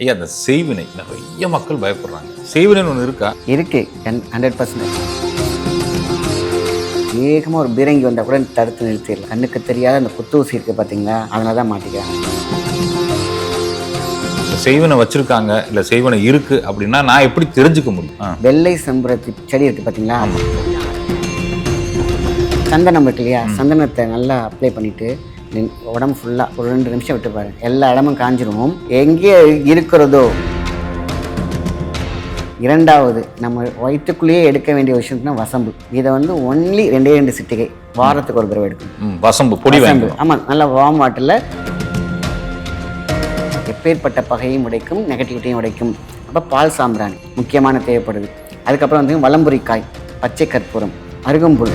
ஐயா அந்த செய்வினை நிறைய மக்கள் பயப்படுறாங்க. செய்வினைன்னு ஒன்று இருக்கா? இருக்கு ஹண்ட்ரட் பர்சன்ட் வேகமாக ஒரு பீரங்கி வந்தால் கூட தடுத்து நிறுத்திடலாம். கண்ணுக்கு தெரியாத அந்த குத்து ஊசி இருக்குது பார்த்தீங்களா அதனால தான் மாட்டிக்கிறாங்க. செய்வினை வச்சிருக்காங்க இல்லை செய்வினை இருக்கு அப்படின்னா நான் எப்படி தெரிஞ்சுக்க முடியும். வெள்ளை செம்பருத்தி செடி இருக்குது பார்த்தீங்களா சந்தனம் இருக்கு இல்லையா? சந்தனத்தை நல்லா அப்ளை பண்ணிட்டு நின்- உடம்பு ஃபுல்லாக ஒரு ரெண்டு நிமிஷம் விட்டு பாருங்க எல்லா இடமும் காஞ்சிரும். எங்கே இருக்கிறதோ. இரண்டாவது நம்ம வயிற்றுக்குள்ளேயே எடுக்க வேண்டிய விஷயம்னா வசம்பு. இதை வந்து ஒன்லி ரெண்டே ரெண்டு சிட்டிகை வாரத்துக்கு ஒரு தடவை எடுக்கணும். வசம்பு பொடி வாங்கி ஆமாம் நல்லா வார்ம் வாட்டரில் எப்பேற்பட்ட பகையும் உடைக்கும் நெகட்டிவிட்டியும் உடைக்கும். அப்போ பால் சாம்பிராணி முக்கியமான தேவைப்படுது. அதுக்கப்புறம் வந்து வலம்புரிக்காய் பச்சை கற்பூரம் அருகம்புல்.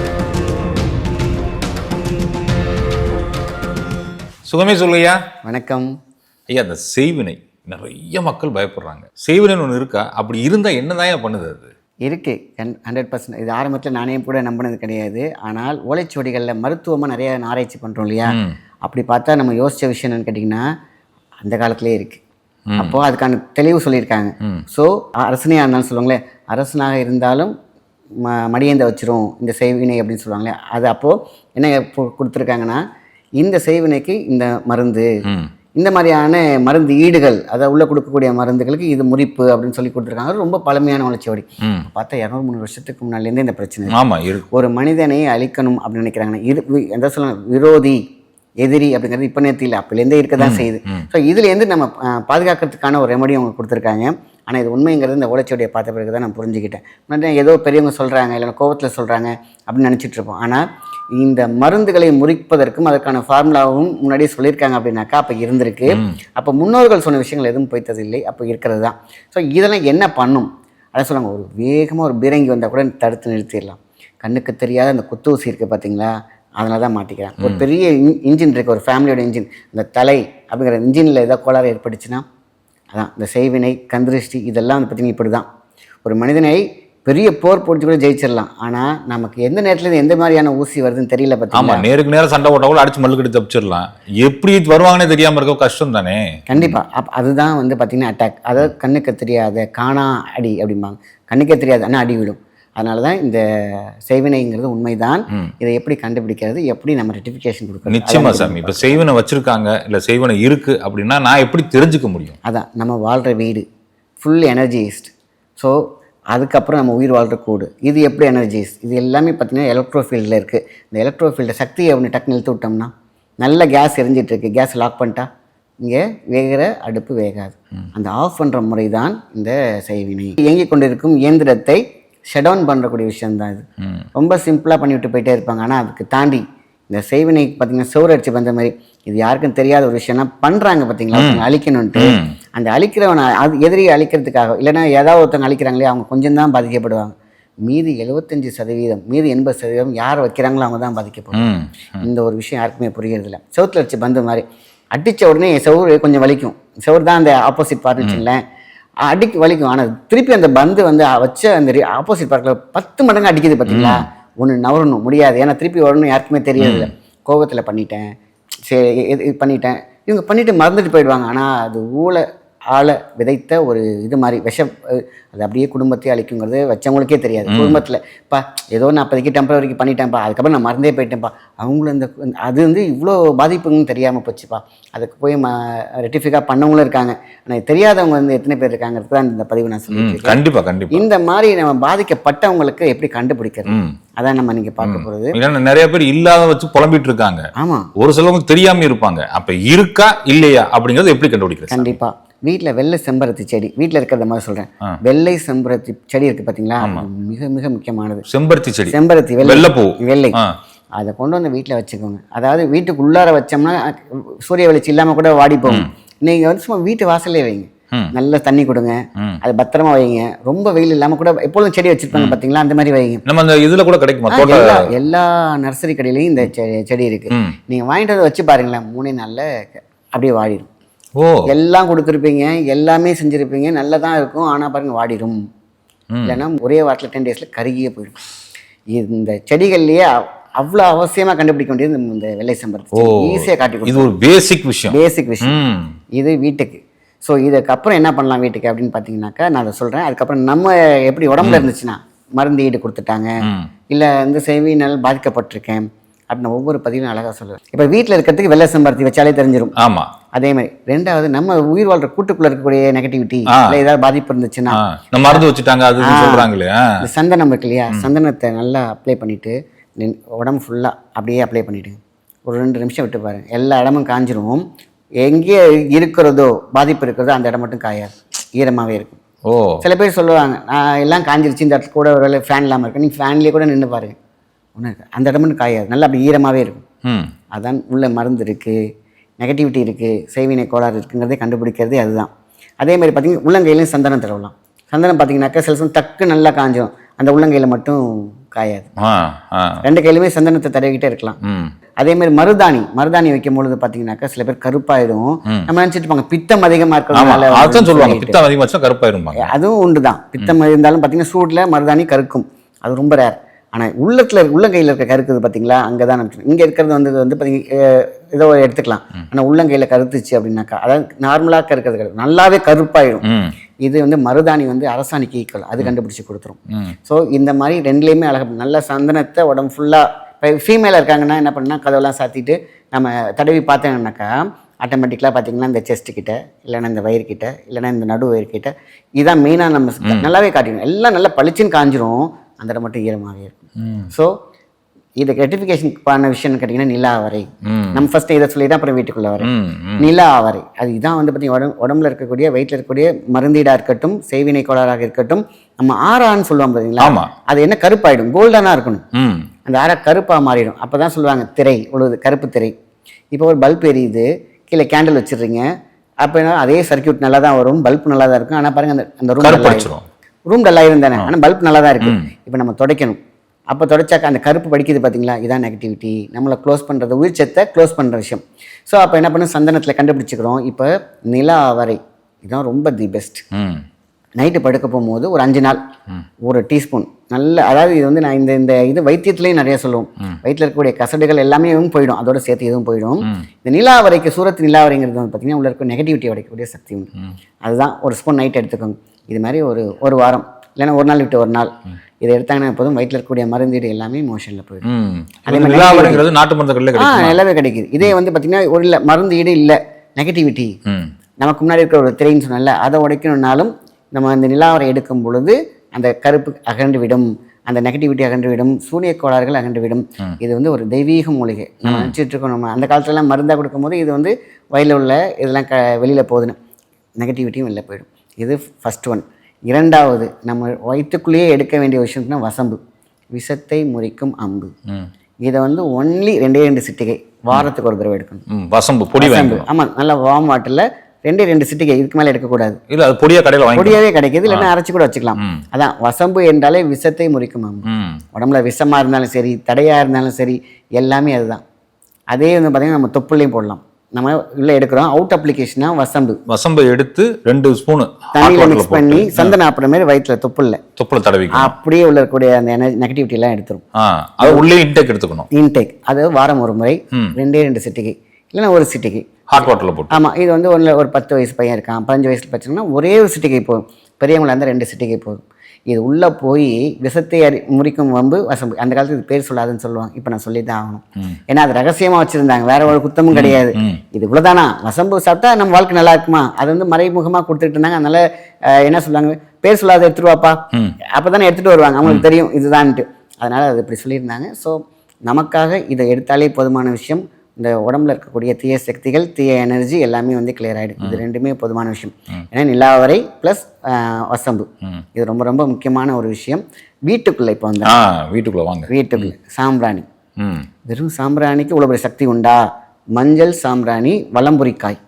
சுகமே சொல்லுயா வணக்கம். ஐயா அந்த செய்வினை. நிறைய மக்கள் பயப்படுறாங்க. செய்வினைன்னு ஒன்று இருக்கா? அப்படி இருந்தால் என்னதான் பண்ணுது அது? இருக்கு. ஹண்ட்ரட் பர்சன்ட் இது ஆரம்பத்தில் நானே கூட நம்பினது கிடையாது. ஆனால் ஓலைச்சுவடிகளில் மருத்துவமாக நிறைய ஆராய்ச்சி பண்ணுறோம் இல்லையா. அப்படி பார்த்தா நம்ம யோசிச்ச விஷயம் என்னன்னு கேட்டிங்கன்னா அந்த காலத்திலே இருக்கு. அப்போது அதுக்கான தெளிவு சொல்லியிருக்காங்க. ஸோ அரசனையாக இருந்தாலும் சொல்லுவாங்களே அரசனாக இருந்தாலும் ம மடியேந்த வச்சிரும். இந்த செய்வினை அப்படின்னு சொல்லுவாங்களே. அது அப்போது என்ன கொடுத்துருக்காங்கன்னா இந்த செய்வினைக்கு இந்த மருந்து. இந்த மாதிரியான மருந்து ஈடுகள் அதை உள்ள கொடுக்கக்கூடிய மருந்துகளுக்கு இது முறிப்பு அப்படின்னு சொல்லி கொடுத்துருக்காங்க. ரொம்ப பழமையான வளர்ச்சியோடி பார்த்தா இரநூறு மூணு வருஷத்துக்கு முன்னாலேருந்தே இந்த பிரச்சனை. ஆமாம் இருக்கு. ஒரு மனிதனை அழிக்கணும் அப்படின்னு நினைக்கிறாங்கன்னா இது எந்த சொல்ல விரோதி எதிரி அப்படிங்கிறது இப்போ நேரத்தில் இல்லை. அப்போலேருந்தே இருக்க தான் செய்யுது. ஸோ இதுலேருந்து நம்ம பாதுகாக்கிறதுக்கான ஒரு ரெமடி அவங்க கொடுத்துருக்காங்க. ஆனால் இது உண்மைங்கிறது இந்த ஓலைச்சுவடியை பார்த்த பிறகு தான் நான் புரிஞ்சுக்கிட்டேன். ஏதோ பெரியவங்க சொல்கிறாங்க இல்லை கோவத்தில் சொல்கிறாங்க அப்படின்னு நினச்சிட்டு இருப்போம். ஆனால் இந்த மருந்துகளை முறிப்பதற்கும் அதற்கான ஃபார்முலாவும் முன்னாடியே சொல்லியிருக்காங்க அப்படின்னாக்கா அப்போ இருந்திருக்கு. அப்போ முன்னோர்கள் சொன்ன விஷயங்கள் எதுவும் பொய்த்தது இல்லை அப்போ இருக்கிறது தான் ஸோ இதெல்லாம் என்ன பண்ணும்? அதான் சொல்லுவாங்க ஒரு வேகமாக ஒரு பீரங்கி வந்தால் கூட தடுத்து நிறுத்திடலாம். கண்ணுக்கு தெரியாத அந்த குத்து ஊசி இருக்குது பார்த்தீங்களா அதனால தான் மாட்டிக்கிறான். ஒரு பெரிய இன்ஜின் இருக்குது ஒரு ஃபேமிலியோட இன்ஜின். இந்த தலை அப்படிங்கிற இன்ஜினில் ஏதாவது கோளாறு ஏற்பட்டுச்சுன்னா அதான். இந்த செய்வினை கந்திருஷ்டி இதெல்லாம் வந்து பார்த்தீங்கன்னா இப்படி தான் ஒரு மனிதனை பெரிய போர் போட்டு கூட ஜெயிச்சிடலாம் ஆனால் நமக்கு எந்த நேரத்துல எந்த மாதிரியான ஊசி வருதுன்னு தெரியல பார்த்தீங்களா ஆமாம் நேருக்கு நேரம் சண்டை போட்டால் கூட அடிச்சு மல்லுக்கடி தப்பிச்சிடலாம் எப்படி வருவாங்கன்னே தெரியாமல் இருக்க கஷ்டம் தானே? கண்டிப்பாா. அப் அதுதான் வந்து பார்த்தீங்கன்னா அட்டாக் அதாவது கண்ணுக்கு தெரியாத காணா அடி அப்படிம்பாங்க. கண்ணுக்கே தெரியாது ஆனால் அடி விடும் அதனால தான் இந்த செய்வினைங்கிறது உண்மைதான். இதை எப்படி கண்டுபிடிக்கிறது? எப்படி நம்ம ரெட்டிஃபிகேஷன் கொடுக்கறது? நிச்சயமா சாமி. இப்போ செய்வினை வச்சிருக்காங்க இல்லை செய்வினை இருக்கு அப்படின்னா நான் எப்படி தெரிஞ்சுக்க முடியும்? அதான் நம்ம வாழ்கிற வீடு ஃபுல் எனர்ஜிஸ்ட் ஸோ அதுக்கப்புறம் நம்ம உயிர் வாழ்கிற கூடு. இது எப்படி எனர்ஜிஸ் இது எல்லாமே பார்த்தீங்கன்னா எலக்ட்ரோ ஃபீல்டில் இருக்குது இந்த எலக்ட்ரோ ஃபீல்டை சக்தியை அப்படி டக்குன்னு இழுத்து விட்டோம்னா நல்ல கேஸ் எரிஞ்சிட்டு இருக்கு. கேஸ் லாக் பண்ணிட்டா இங்கே வேகிற அடுப்பு வேகாது. அந்த ஆஃப் பண்ணுற முறை தான் இந்த செய்வினை. இயங்கிக் கொண்டிருக்கும் இயந்திரத்தை ஷட் டவுன் பண்ணுறக்கூடிய விஷயம்தான் இது. ரொம்ப சிம்பிளாக பண்ணிவிட்டு போயிட்டே இருப்பாங்க. ஆனால் அதுக்கு தாண்டி இந்த செய்வினை பார்த்தீங்கன்னா சோறு அடிச்சு வந்த மாதிரி இது யாருக்கும் தெரியாத ஒரு விஷயம்னா பண்ணுறாங்க பார்த்தீங்களா அழிக்கணும்ட்டு அந்த அழிக்கிறவனை அது எதிரியை அழிக்கிறதுக்காக இல்லைன்னா ஏதாவது ஒருத்தவங்க அழிக்கிறாங்களே அவங்க கொஞ்சம் தான் பாதிக்கப்படுவாங்க. மீதி எழுபத்தஞ்சு சதவீதம் மீதி எண்பது சதவீதம் யார் வைக்கிறாங்களோ அவங்க தான் பாதிக்கப்படுவாங்க ம். இந்த ஒரு விஷயம் யாருக்குமே புரியறதில்ல. செவுத்துல அடிச்சு பந்து மாதிரி அடித்த உடனே செவுரு கொஞ்சம் வலிக்கும். செவுரு தான் அந்த ஆப்போசிட் பார்ட் வச்சுங்களேன். அடிக்கு வலிக்கும். ஆனால் திருப்பி அந்த பந்து வந்து வச்ச அந்த ஆப்போசிட் பார்க்கில் பத்து மடங்கு அடிக்குது பார்த்தீங்களா ஒன்று நவரணும். முடியாது. ஏன்னா திருப்பி வரணும் யாருக்குமே தெரியறதில்ல கோபத்தில் பண்ணிட்டேன். சரி இது இது பண்ணிட்டேன். இவங்க பண்ணிட்டு மறந்துட்டு போயிடுவாங்க. ஆனால் அது ஊழ ஆளை விதைத்த ஒரு இது மாதிரி விஷம் அது அப்படியே குடும்பத்தை அழிக்குங்கிறது வச்சவங்களுக்கே தெரியாது. குடும்பத்தில் பா ஏதோ நான் அப்போதைக்கு டெம்பரவரிக்கு பண்ணிட்டேன்ப்பா அதுக்கப்புறம் நான் மறந்தே போயிட்டேன்ப்பா. அவங்களும் இந்த அது வந்து இவ்வளோ பாதிப்புன்னு தெரியாமல் போச்சுப்பா. அதுக்கு போய் ம ரெட்டிஃபிக்காக பண்ணவங்களும் இருக்காங்க. ஆனால் தெரியாதவங்க வந்து எத்தனை பேர் இருக்காங்கிறது தான் இந்த பதிவு நான் சொல்லிட்டு ம் இருக்கேன். கண்டிப்பா கண்டிப்பா. இந்த மாதிரி நம்ம பாதிக்கப்பட்டவங்களுக்கு எப்படி கண்டுபிடிக்கிறது? அதான் நம்ம நீங்கள் பார்க்க போகிறது இல்லைன்னா நிறைய பேர் இல்லாத வச்சு புலம்பிட்டு இருக்காங்க. ஆமாம் ஒரு சிலவங்க தெரியாம இருப்பாங்க. அப்ப இருக்கா இல்லையா அப்படிங்கறது எப்படி கண்டுபிடிக்கிறது கண்டிப்பா. வீட்டில் வெள்ளை செம்பருத்தி செடி வீட்டில் இருக்கிறத மாதிரி சொல்கிறேன் வெள்ளை செம்பருத்தி செடி இருக்குது பார்த்தீங்களா மிக மிக முக்கியமானது. செம்பருத்தி செடி. செம்பருத்தி வெள்ளை. வெள்ளைப்பூ. வெள்ளை. அதை கொண்டு வந்து வீட்டில் வச்சுக்கோங்க. அதாவது வீட்டுக்கு உள்ளார வச்சோம்னா சூரிய வெளிச்சம் இல்லாமல் கூட வாடி போகும். நீங்கள் வந்து சும்மா வீட்டு வாசல்லே வைங்க. நல்ல தண்ணி கொடுங்க. அது பத்திரமா வைங்க. ரொம்ப வெயில் இல்லாமல் கூட எப்பொழுதும் செடி வச்சிருப்பாங்க பார்த்தீங்களா அந்த மாதிரி வைங்க. நம்ம அந்த இதுல கூட கிடைக்குமா? எல்லா நர்சரி கடையிலையும் இந்த செடி இருக்கு. ம். நீங்கள் வாங்கிட்டு வந்து வச்சு பாருங்களேன். மூணே நாளில் அப்படியே வாடிடும் ஓ. எல்லாம் கொடுத்துருப்பீங்க எல்லாமே செஞ்சுருப்பீங்க நல்லா தான் இருக்கும் ஆனால் பாருங்க வாடிடும் இல்லைன்னா ஒரே வாரத்தில் டென் டேஸில் கருகியே போயிடும். இந்த செடிகள்லேயே அவ்வளோ அவசியமாக கண்டுபிடிக்க வேண்டியது இந்த- வெள்ளை சம்பரத்தி ஈஸியாக காட்டி இது ஒரு பேசிக் விஷயம். பேசிக் விஷயம். இது வீட்டுக்கு. ஸோ இதுக்கப்புறம் என்ன பண்ணலாம் வீட்டுக்கு அப்படின்னு பார்த்தீங்கன்னாக்கா நான் அதை சொல்கிறேன் அதுக்கப்புறம் நம்ம எப்படி உடம்புல இருந்துச்சுன்னா மருந்து ஈடு கொடுத்துட்டாங்க. இல்லை இந்த செவியினால் பாதிக்கப்பட்டிருக்கேன் அப்படின்னு ஒவ்வொரு பதிவும் அழகாக சொல்லுவேன். இப்போ வீட்டில் இருக்கிறதுக்கு வெள்ளை செம்பருத்தி வச்சாலே தெரிஞ்சிடும் ஆமா. அதே மாதிரி. ரெண்டாவது நம்ம உயிர் வாழ்ற கூட்டுக்குள்ள இருக்கக்கூடிய நெகட்டிவிட்டி. இல்லை ஏதாவது பாதிப்பு இருந்துச்சுன்னா நம்ம மருந்து வச்சுட்டாங்க அது சொல்றாங்களே. இந்த சந்தனம் இருக்கு இல்லையா? சந்தனத்தை நல்லா அப்ளை பண்ணிட்டு உடம்பு ஃபுல்லாக அப்படியே அப்ளை பண்ணிவிடுங்க ஒரு ரெண்டு நிமிஷம் விட்டு பாருங்க எல்லா இடமும் காஞ்சிரும். எங்கே இருக்கிறதோ பாதிப்பு இருக்கிறதோ அந்த இடம் மட்டும் காயாது. ஈரமாகவே இருக்கும். ஓ. சில பேர் சொல்லுவாங்க நான் எல்லாம் காஞ்சிருச்சு இந்த இடத்துல கூட ஒரு வேளை ஃபேன் இல்லாமல் இருக்கு நீங்கள் ஃபேன்லேயே கூட நின்று பாருங்க ஒன்றும் இருக்கு அந்த இடம் மட்டும் காயாது. நல்லா அப்படி ஈரமாகவே இருக்கும். அதான் உள்ள மருந்து இருக்குது நெகட்டிவிட்டி இருக்குது செய்வினை கோளாறு இருக்குங்கிறதே கண்டுபிடிக்கிறதே அதுதான். அதே மாதிரி பார்த்தீங்கன்னா உள்ளங்கையிலையும் சந்தனம் தடவலாம் சந்தனம் பார்த்தீங்கன்னாக்கா சில சமயம் டக்கு நல்லா காஞ்சிரும். அந்த உள்ளங்கையில் மட்டும் காயாது. ரெண்டு கையிலுமே சந்தனத்தை தடவிக்கிட்டே இருக்கலாம். அதே மாதிரி மருதாணி மருதாணி வைக்கும் பொழுது பார்த்தீங்கன்னாக்கா சில பேர் கருப்பாயிடும். நம்ம நினச்சிட்டு இருப்பாங்க பித்தம் அதிகமாக ஆமா இருக்கிறதுனால சொல்லுவாங்க. பித்தம் அதிகமாச்சுன்னா கருப்பாயிருப்பாங்க அதுவும் உண்டு தான் பித்தம் இருந்தாலும் பார்த்தீங்கன்னா சூடில் மருதாணி கருக்கும். அது ரொம்ப ரேர் ஆனால் உள்ளத்தில் உள்ளங்கையில் இருக்க கருக்குது பார்த்தீங்களா அங்கே தான் இங்கே இருக்கிறது வந்து வந்து பார்த்தீங்க ஏதோ ஒரு எடுத்துக்கலாம். ஆனால் உள்ளங்கையில் கருத்துச்சு அப்படின்னாக்கா அதாவது நார்மலாக கருக்கிறது கிடையாது. நல்லாவே கருப்பாயிடும் இது வந்து மருதாணி வந்து அரசாணிக்கு ஈக்குவல் அது கண்டுபிடிச்சி கொடுத்துரும். ஸோ இந்த மாதிரி ரெண்டுலேயுமே அழகாக நல்ல சந்தனத்தை உடம்பு ஃபுல்லாக இப்போ ஃபீமேலாக இருக்காங்கன்னா என்ன பண்ணா கதவெல்லாம் சாத்திட்டு நம்ம தடவி பார்த்தோம்னாக்கா ஆட்டோமேட்டிக்கலாக பார்த்தீங்கன்னா இந்த செஸ்ட் கிட்ட இல்லைன்னா இந்த வயிறு கிட்ட இல்லைன்னா இந்த நடு வயிறு கிட்ட இதான் மெயினாக நம்ம நல்லாவே காட்டிடும். எல்லாம் நல்லா பளிச்சுன்னு காஞ்சிரும். அந்த இடம் மட்டும் ஈரமாகவே இருக்கும். ஸோ இது ரெட்டிஃபிகேஷன் பண்ண விஷயம்னு கேட்டிங்கன்னா நிலா அவரை. நம்ம ஃபஸ்ட்டு இதை சொல்லிட்டு அப்புறம் வீட்டுக்குள்ளே ம் நிலா அவரை. அது இதான் வந்து பார்த்தீங்கன்னா உடம்பு உடம்புல இருக்கக்கூடிய வயிற்றில் இருக்கக்கூடிய மருந்தீடாக இருக்கட்டும் செய்வினை கோளாறாக இருக்கட்டும் நம்ம ஆறான்னு சொல்லுவோம் பார்த்தீங்களா அது என்ன கருப்பாயிடும்? கோல்டனாக இருக்கணும். அந்த ஆறா கருப்பாக மாறிடும். அப்போ தான் சொல்லுவாங்க திரை உழுது கருப்பு திரை. இப்போ ஒரு பல்ப் எரியுது கீழே கேண்டில் வச்சிடுறீங்க. அப்போ என்ன அதே சர்க்யூட் நல்லா தான் வரும் பல்ப் நல்லா தான் இருக்கும். ஆனால் பாருங்க அந்த அந்த ரூம் ரூம் டல்லா இருந்தானே ஆனால் பல்ப் நல்லா தான் இருக்கு. இப்போ நம்ம துடைக்கணும். அப்போ துடைச்சாக்க அந்த கருப்பு படிக்குது பார்த்தீங்களா இதான் நெகட்டிவிட்டி நம்மளை க்ளோஸ் பண்ணுறது உயிர் சத்தை க்ளோஸ் பண்ணுற விஷயம். ஸோ அப்போ என்ன பண்ண சந்தனத்தில் கண்டுபிடிச்சிக்கிறோம். இப்போ நிலா அவரை. இதுதான் ரொம்ப தி பெஸ்ட் நைட்டு படுக்க போகும்போது ஒரு அஞ்சு நாள். ஒரு டீஸ்பூன் நல்ல அதாவது இது வந்து நான் இந்த இந்த இது வைத்தியத்துலேயும் நிறைய சொல்லுவோம். வயிற்றில் இருக்கக்கூடிய கசடுகள் எல்லாமே போயிடும். அதோட சேர்த்து இதுவும் போயிடும். இந்த நிலாவரைக்கு சூரத் நிலாவரைங்கிறது வந்து பார்த்தீங்கன்னா உள்ள இருக்க நெகட்டிவிட்டி உடைக்கக்கூடிய சக்தி உண்டு. அதுதான் ஒரு ஸ்பூன் நைட் எடுத்துக்கோங்க. இது மாதிரி ஒரு ஒரு வாரம். இல்லைன்னா ஒரு நாள் விட்டு ஒரு நாள். இதை எடுத்தாங்கன்னா போதும். வயிற்றில் இருக்கக்கூடிய மருந்தீடு எல்லாமே மோஷனில் போயிடும். அதே மாதிரி நாட்டு மருந்து. கடையில் ஆ நல்லாவே கிடைக்குது. இதே வந்து பார்த்தீங்கன்னா ஒரு இல்லை மருந்து ஈடு இல்லை நெகட்டிவிட்டி நமக்கு முன்னாடி இருக்கிற ஒரு திரைன்னு சொன்னல அதை உடைக்கணும்னாலும் நம்ம அந்த நிலாவரை எடுக்கும் பொழுது அந்த கருப்பு அகன்று விடும் அந்த நெகட்டிவிட்டி அகன்று விடும் சூனிய கோளாறுகள் அகன்று விடும் இது வந்து ஒரு தெய்வீக மூலிகை. நம்ம நினச்சிட்டு இருக்கோம் நம்ம. அந்த காலத்துலலாம் மருந்தாக கொடுக்கும்போது இது வந்து வயலில் உள்ள இதெல்லாம் க வெளியில் போகுதுன்னு. நெகட்டிவிட்டியும் வெளில போயிடும். இது ஃபர்ஸ்ட் ஒன் இரண்டாவது நம்ம வயிற்றுக்குள்ளேயே எடுக்க வேண்டிய விஷயம்னா வசம்பு. விஷத்தை முறிக்கும் அம்பு. இதை வந்து ஒன்லி ரெண்டே ரெண்டு சிட்டிகை வாரத்துக்கு ஒரு தடவை எடுக்கணும். வசம்பு பொடி ஆமாம் நல்லா வார்ம் வாட்டரில் ரெண்டே ரெண்டு சிட்டிகை இதுக்கு மேலே எடுக்கக்கூடாது இல்ல அது பொடியா கடையில் பொடியாவே கிடைக்குது இல்லைன்னா அரைச்சி கூட வச்சுக்கலாம். அதான் வசம்பு என்றாலே விஷத்தை முறிக்கும் அம்பு. உடம்புல விஷமா இருந்தாலும் சரி தடையா இருந்தாலும் சரி எல்லாமே அதுதான். அதே வந்து பார்த்தீங்கன்னா நம்ம தொப்புலையும் போடலாம். நம்ம உள்ள எடுக்கிறோம் அவுட் அப்ளிகேஷனா வசம்பு. வசம்பை எடுத்து ரெண்டு ஸ்பூனு தண்ணியில் மிக்ஸ் பண்ணி சந்தனம் அப்புற மாதிரி வயிற்றுல தொப்புல தொப்புல தடவிக்கணும். அப்படியே உள்ள இருக்கக்கூடிய அந்த நெகட்டிவிட்டி எல்லாம் எடுத்துரும். அது உள்ளே இன்டேக் எடுத்துக்கணும். இன்டேக் அது வாரம் ஒரு முறை ரெண்டே ரெண்டு சிட்டிகை இல்லைன்னா ஒரு சிட்டிகை ஹாட் வாட்டர்ல போட்டு. ஆமாம் இது வந்து ஒன்றில் ஒரு பத்து வயசு பையன் இருக்கான். பதினஞ்சு வயசுல பிரச்சனைனா ஒரே ஒரு சிட்டிகை போதும். பெரியவங்களா இருந்தால் ரெண்டு சிட்டிகை போதும். இது உள்ளே போய் விஷத்தை அறி முறிக்கும் வம்பு வசம்பு அந்த காலத்துல இது பேர் சொல்லாதுன்னு சொல்லுவாங்க. இப்போ நான் சொல்லி தான் ஆகணும் ஏன்னா அது ரகசியமாக வச்சுருந்தாங்க. வேற ஒரு குத்தமும் கிடையாது. இது இவ்வளோதானா வசம்பு சாப்பிட்டா நம்ம வாழ்க்கை நல்லா இருக்குமா? அது வந்து மறைமுகமாக கொடுத்துட்டு இருந்தாங்க. அதனால என்ன சொல்லுவாங்க? பேர் சொல்லாத எடுத்துருவாப்பா. அப்போ தானே எடுத்துகிட்டு வருவாங்க. அவங்களுக்கு தெரியும். இதுதான்ட்டு. அதனால் அது இப்படி சொல்லியிருந்தாங்க. ஸோ நமக்காக இதை எடுத்தாலே போதுமான விஷயம். இந்த உடம்புல இருக்கக்கூடிய தீய சக்திகள் தீய எனர்ஜி எல்லாமே வந்து கிளியர் ஆகிடும் இது ரெண்டுமே போதுமான விஷயம். ஏன்னா நிலாவரை ப்ளஸ் வசம்பு. இது ரொம்ப ரொம்ப முக்கியமான ஒரு விஷயம். வீட்டுக்குள்ளே இப்போ வந்து வீட்டுக்குள்ள வாங்க. வீட்டுக்குள்ள சாம்பிராணி. வெறும் சாம்பிராணிக்கு இவ்வளோ பெரிய சக்தி உண்டா? மஞ்சள் சாம்பிராணி வலம்புரிக்காய்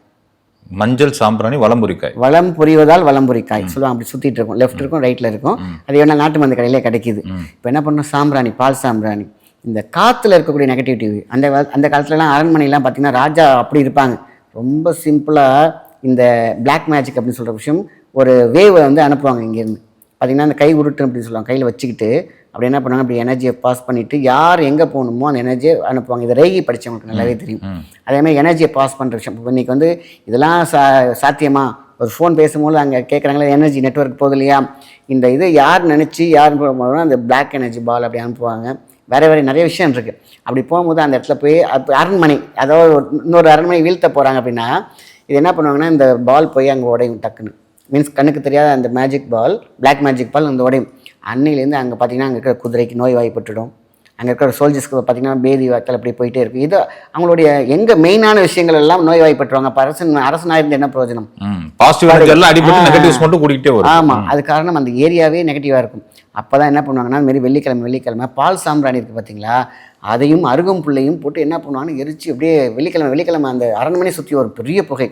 மஞ்சள் சாம்பிராணி வலம்புரிக்காய் வளம் புரிவதால் வலம்புரிக்காய் சொல்லுவாங்க அப்படி சுற்றிட்டு இருக்கும். லெஃப்ட் இருக்கும் ரைட்டில் இருக்கும். அது வேணா நாட்டு மருந்து கடையிலே கிடைக்குது. இப்போ என்ன பண்ணணும் சாம்பிராணி பால் சாம்பிராணி. இந்த காற்றுல இருக்கக்கூடிய நெகட்டிவிட்டி அந்த அந்த காலத்துலலாம் அரண்மனைலாம் பார்த்தீங்கன்னா ராஜா அப்படி இருப்பாங்க. ரொம்ப சிம்பிளாக இந்த Black மேஜிக் அப்படின்னு சொல்கிற விஷயம் ஒரு வேவை வந்து அனுப்புவாங்க இங்கேருந்து. பார்த்தீங்கன்னா அந்த கை உருட்டு அப்படின்னு சொல்லுவாங்க கையில் வச்சுக்கிட்டு அப்படி என்ன பண்ணுவாங்க அப்படி எனர்ஜியை பாஸ் பண்ணிவிட்டு யார் எங்கே போகணுமோ அந்த எனர்ஜியை அனுப்புவாங்க. இதை ரேகி படிச்சவங்களுக்கு நல்லாவே தெரியும். அதே மாதிரி எனர்ஜியை பாஸ் பண்ணுற விஷயம். இப்போ இன்றைக்கி வந்து இதெல்லாம் சா சாத்தியமா? ஒரு ஃபோன் பேசும்போது அங்கே கேட்குறாங்களா எனர்ஜி நெட்வொர்க் போகுது இல்லையா இந்த இது யார் நினச்சி யார் அந்த பிளாக் எனர்ஜி பால் அப்படி அனுப்புவாங்க. வேறு வேறு நிறைய விஷயம் இருக்குது அப்படி போகும்போது அந்த இடத்துல போய் அப்போ அரண்மனை அதாவது ஒரு இன்னொரு அரண்மனை வீழ்த்த போகிறாங்க அப்படின்னா இது என்ன பண்ணுவாங்கன்னா இந்த பால் போய் அங்கே உடையும் டக்குன்னு. மீன்ஸ் கண்ணுக்கு தெரியாத அந்த magic ball black magic ball அந்த உடையும். அன்னையிலேருந்து அங்கே பார்த்தீங்கன்னா அங்கே இருக்கிற குதிரைக்கு நோய் வாய்ப்பட்டுடும் அங்கே இருக்கிற சோல்ஜர்ஸ்க்கு பார்த்தீங்கன்னா பேதி வாய்க்கால் அப்படி போயிட்டே இருக்கும். இது அவங்களுடைய எங்கே மெயினான விஷயங்கள் எல்லாம் நோய் வாய்ப்பட்டுருவாங்க அப்போ அரசன் அரசனாக இருந்து என்ன பிரயோஜனம்? பாசிட்டிவ் எல்லாம் அடிபட்டு நெகட்டிவ்ஸ் மட்டும் கூட்டிகிட்டே வரும். ஆமாம் அது காரணம் அந்த ஏரியாவே நெகட்டிவாக இருக்கும். அப்போ தான் என்ன பண்ணுவாங்கன்னா மாதிரி வெள்ளிக்கிழமை வெள்ளிக்கிழமை பால் சாம்பிராணி இருக்குது பார்த்தீங்களா அதையும் அருகும் புள்ளையும் போட்டு என்ன பண்ணுவாங்கன்னா எரிச்சு அப்படியே வெள்ளிக்கிழமை வெள்ளிக்கிழமை அந்த அரண்மனை சுற்றி ஒரு பெரிய புகை.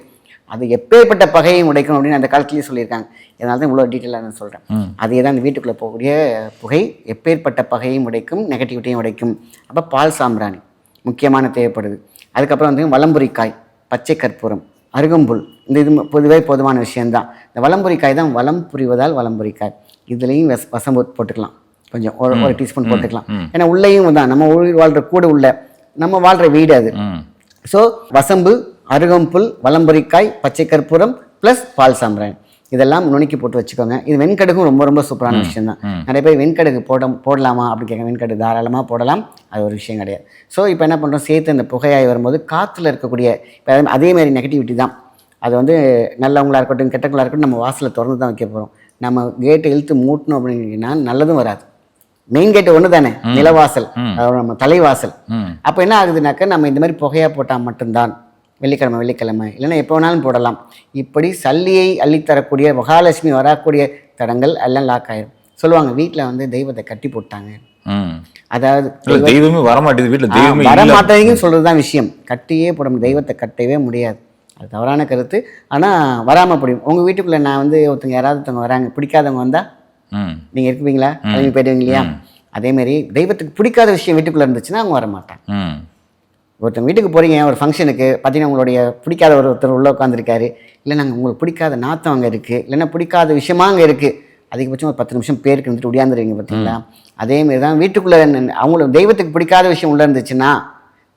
அது எப்பேற்பட்ட பகையும் உடைக்கும் அப்படின்னு அந்த காலத்துலேயே சொல்லியிருக்காங்க. இதனால தான் இவ்வளோ டீட்டெயிலாக நான் சொல்கிறேன் அதே தான் அந்த வீட்டுக்குள்ளே போகக்கூடிய புகை எப்பேற்பட்ட பகையும் உடைக்கும் நெகட்டிவிட்டியும் உடைக்கும். அப்போ பால் சாம்பிராணி முக்கியமான தேவைப்படுது. அதுக்கப்புறம் வந்து வலம்புரிக்காய் பச்சை கற்பூரம் அருகம்புல் இந்த இது பொதுவே பொதுவான விஷயம்தான். இந்த வலம்புரிக்காய் தான் வலம் புரிவதால் வலம்புரிக்காய். இதுலேயும் வச வசம்பு போட்டுக்கலாம். கொஞ்சம் ஒரு ஒரு டீஸ்பூன் போட்டுக்கலாம். ஏன்னா உள்ளேயும் தான் நம்ம வாழ்கிற கூட உள்ள நம்ம வாழ்கிற வீடு அது. ஸோ வசம்பு அருகம்புல் வலம்புரிக்காய் பச்சை கற்பூரம் ப்ளஸ் பால் சாம்பிராணி. இதெல்லாம் நுணுக்கி போட்டு வச்சுக்கோங்க. இது வெண்கடுகும் ரொம்ப ரொம்ப சூப்பரான விஷயம் தான் நிறைய பேர் வெண்கடுகு போட போடலாமா அப்படின்னு கேட்க வெண்கடுகு தாராளமாக போடலாம். அது ஒரு விஷயம் கிடையாது. ஸோ இப்போ என்ன பண்ணுறோம் சேர்த்து இந்த புகையாய் வரும்போது காற்றுல இருக்கக்கூடிய இப்போ அதே மாதிரி நெகட்டிவிட்டி தான். அது வந்து நல்லவங்களா இருக்கட்டும் கெட்டவங்களா இருக்கட்டும் நம்ம வாசலை திறந்து தான் வைக்க போகிறோம் நம்ம கேட்டை இழுத்து மூட்டணும் அப்படின்னா நல்லதும் வராது. மெயின் கேட் ஒன்று தானே நிலவாசல். அதாவது நம்ம தலைவாசல். அப்போ என்ன ஆகுதுனாக்கா நம்ம இந்த மாதிரி புகையா போட்டால் மட்டும்தான். வெள்ளிக்கிழமை வெள்ளிக்கிழமை. இல்லைன்னா எப்போ வேணாலும் போடலாம். இப்படி சல்லியை அள்ளித்தரக்கூடிய மகாலட்சுமி வரக்கூடிய தடங்கள் எல்லாம் லாக் ஆயிரும். சொல்லுவாங்க வீட்டில் வந்து தெய்வத்தை கட்டி போட்டாங்க. அதாவது தெய்வமே வர மாட்டேது வீட்டுல தெய்வமே வர இல்ல. மாட்டேங்குன்னு சொல்கிறது தான் விஷயம். கட்டியே போட தெய்வத்தை கட்டவே முடியாது. அது தவறான கருத்து. ஆனால் வராமல் முடியும் உங்கள் வீட்டுக்குள்ளே நான் வந்து ஒருத்தங்க யாராவது ஒருத்தவங்க வராங்க பிடிக்காதவங்க வந்தால் நீங்கள் இருப்பீங்களா? கிளம்பி போயிடுவீங்க இல்லையா அதேமாரி தெய்வத்துக்கு பிடிக்காத விஷயம் வீட்டுக்குள்ளே இருந்துச்சுன்னா அவங்க வர மாட்டாங்க. ம். ஒருத்தன் வீட்டுக்கு போகிறீங்க ஒரு ஃபங்க்ஷனுக்கு பார்த்தீங்கன்னா உங்களுடைய பிடிக்காத ஒரு ஒருத்தர் உள்ளே உட்காந்துருக்காரு இல்லை நாங்கள் உங்களுக்கு பிடிக்காத நாத்தம் அங்கே இருக்குது இல்லைன்னா பிடிக்காத விஷயமா அங்கே இருக்குது அதிகபட்சம் ஒரு பத்து நிமிஷம் பேருக்கு வந்துட்டு ஒடியாந்துருவீங்க பார்த்தீங்களா அதேமாரி தான் வீட்டுக்குள்ளே அவங்களுக்கு தெய்வத்துக்கு பிடிக்காத விஷயம் உள்ளே இருந்துச்சுன்னா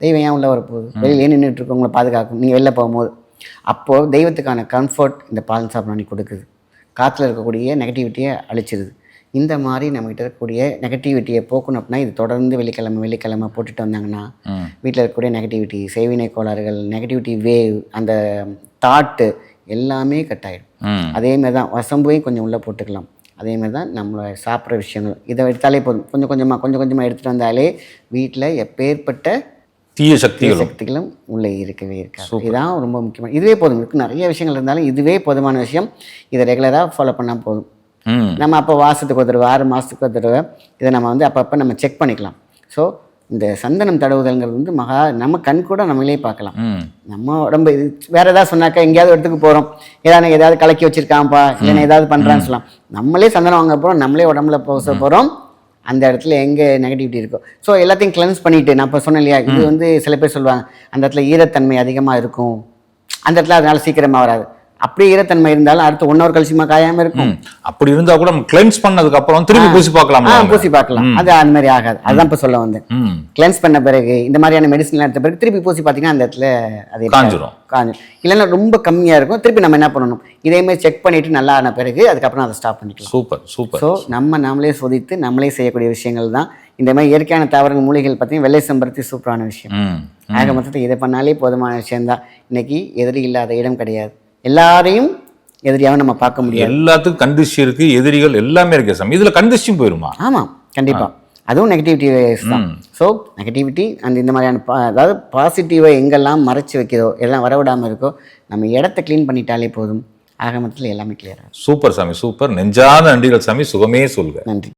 தெய்வம் ஏன் உள்ளே வரப்போகுது? வெளியில் ஏன் நின்றுட்டு இருக்கவங்களை பாதுகாக்கும். நீங்கள் வெளில போகும்போது. அப்போது தெய்வத்துக்கான கம்ஃபர்ட் இந்த பால் சாப்பிடாணி கொடுக்குது. காற்றுல இருக்கக்கூடிய நெகட்டிவிட்டியை அழிச்சிருது. இந்த மாதிரி நம்மகிட்ட இருக்கக்கூடிய நெகட்டிவிட்டியை போக்கணும் அப்படின்னா இது தொடர்ந்து வெள்ளிக்கிழமை வெள்ளிக்கிழமை போட்டுட்டு வந்தாங்கன்னா வீட்டில் இருக்கக்கூடிய நெகட்டிவிட்டி செய்வினை கோளாறுகள் நெகட்டிவிட்டி வேவ் அந்த தாட்டு எல்லாமே கட் ஆகிடும் அதேமாதிரி தான் வசம்பையும் கொஞ்சம் உள்ளே போட்டுக்கலாம். அதேமாதிரி தான் நம்மளை சாப்பிட்ற விஷயங்கள். இதை எடுத்தாலே போதும். கொஞ்சம் கொஞ்சமாக கொஞ்சம் கொஞ்சமாக எடுத்துகிட்டு வந்தாலே வீட்டில் எப்பேற்பட்ட தீய சக்திகளும் சக்திகளும் உள்ளே இருக்கவே இருக்காது. இதுதான் ரொம்ப முக்கியமான இதுவே போதும். இருக்கு நிறைய விஷயங்கள் இருந்தாலும் இதுவே போதுமான விஷயம். இதை ரெகுலராக ஃபாலோ பண்ணால் போதும். நம்ம அப்போ மாதத்துக்கு ஒரு தடவை ஆறு மாதத்துக்கு ஒரு தடவை இதை நம்ம வந்து அப்பப்போ நம்ம செக் பண்ணிக்கலாம். ஸோ இந்த சந்தனம் தடவுதல்ங்கிறது வந்து மகா நம்ம கண் கூட நம்மளே பார்க்கலாம். நம்ம உடம்பு இது வேற ஏதாவது சொன்னாக்கா எங்கேயாவது இடத்துக்கு போகிறோம் ஏதாவது ஏதாவது கலக்கி வச்சிருக்கான்ப்பா இல்லைன்னா ஏதாவது பண்ணுறான்னு சொல்லலாம். நம்மளே சந்தனம் வாங்க போகிறோம் நம்மளே உடம்புல போச போகிறோம் அந்த இடத்துல எங்கே நெகட்டிவிட்டி இருக்கோ. ஸோ எல்லாத்தையும் கிளென்ஸ் பண்ணிட்டு நான் இப்போ சொன்னேன் இல்லையா இது வந்து சில பேர் சொல்லுவாங்க அந்த இடத்துல ஈரத்தன்மை அதிகமாக இருக்கும். அந்த இடத்துல அதனால சீக்கிரமாக வராது. அப்படியே ஈரத்தன்மை இருந்தாலும் அடுத்து ஒன் ஹவர் கழிச்சுமா காயாமல் இருக்கும். அப்படி இருந்தா கூட நம்ம கிளென்ஸ் பண்ணதுக்கு அப்புறம் திருப்பி பூசி பார்க்கலாம் பூசி பார்க்கலாம். அது அந்த மாதிரி ஆகாது. அதுதான் இப்போ சொல்ல வந்தேன். ம். கிளென்ஸ் பண்ண பிறகு இந்த மாதிரியான மெடிசன்லாம் எடுத்த பிறகு திருப்பி பூசி பார்த்தீங்கன்னா அந்த இடத்துல அது. காஞ்சிரும். காஞ்சிரும். இல்லைன்னா ரொம்ப கம்மியாக இருக்கும். திருப்பி நம்ம என்ன பண்ணணும்? இதே மாதிரி செக் பண்ணிட்டு நல்லா ஆன பிறகு அதுக்கப்புறம் அதை ஸ்டாப் பண்ணிக்கலாம். Super super. ஸோ நம்ம நாமளே சோதித்து நம்மளே செய்யக்கூடிய விஷயங்கள் தான். இந்த மாதிரி இயற்கையான தாவரங்கள் மூலிகைகள் பார்த்தீங்கன்னா வெள்ளை செம்பருத்தி சூப்பரான விஷயம். ஆக மொத்தத்தில் இதை பண்ணாலே போதுமான விஷயம்தான். இன்னைக்கு எதிரி இல்லாத இடம் கிடையாது. எல்லாரையும் எதிரியாகவும் நம்ம பார்க்க முடியாது. எல்லாத்துக்கும் கண்டிஷ் இருக்கு எதிரிகள் எல்லாமே இருக்கு சாமி. இதுல கண்டிஷும் போயிருமா? ஆமாம் கண்டிப்பாக அதுவும் நெகட்டிவிட்டி தான். ஸோ நெகட்டிவிட்டி அந்த இந்த மாதிரியான அதாவது பாசிட்டிவை எங்கெல்லாம் மறைச்சு வைக்கிறதோ எல்லாம் வரவிடாமல் இருக்கோ நம்ம இடத்த க்ளீன் பண்ணிட்டாலே போதும். ஆக மொத்தத்தில் எல்லாமே கிளியராக சூப்பர் சாமி சூப்பர். நெஞ்சாத நன்றிகள் சாமி. சுகமே சொல்க. நன்றி.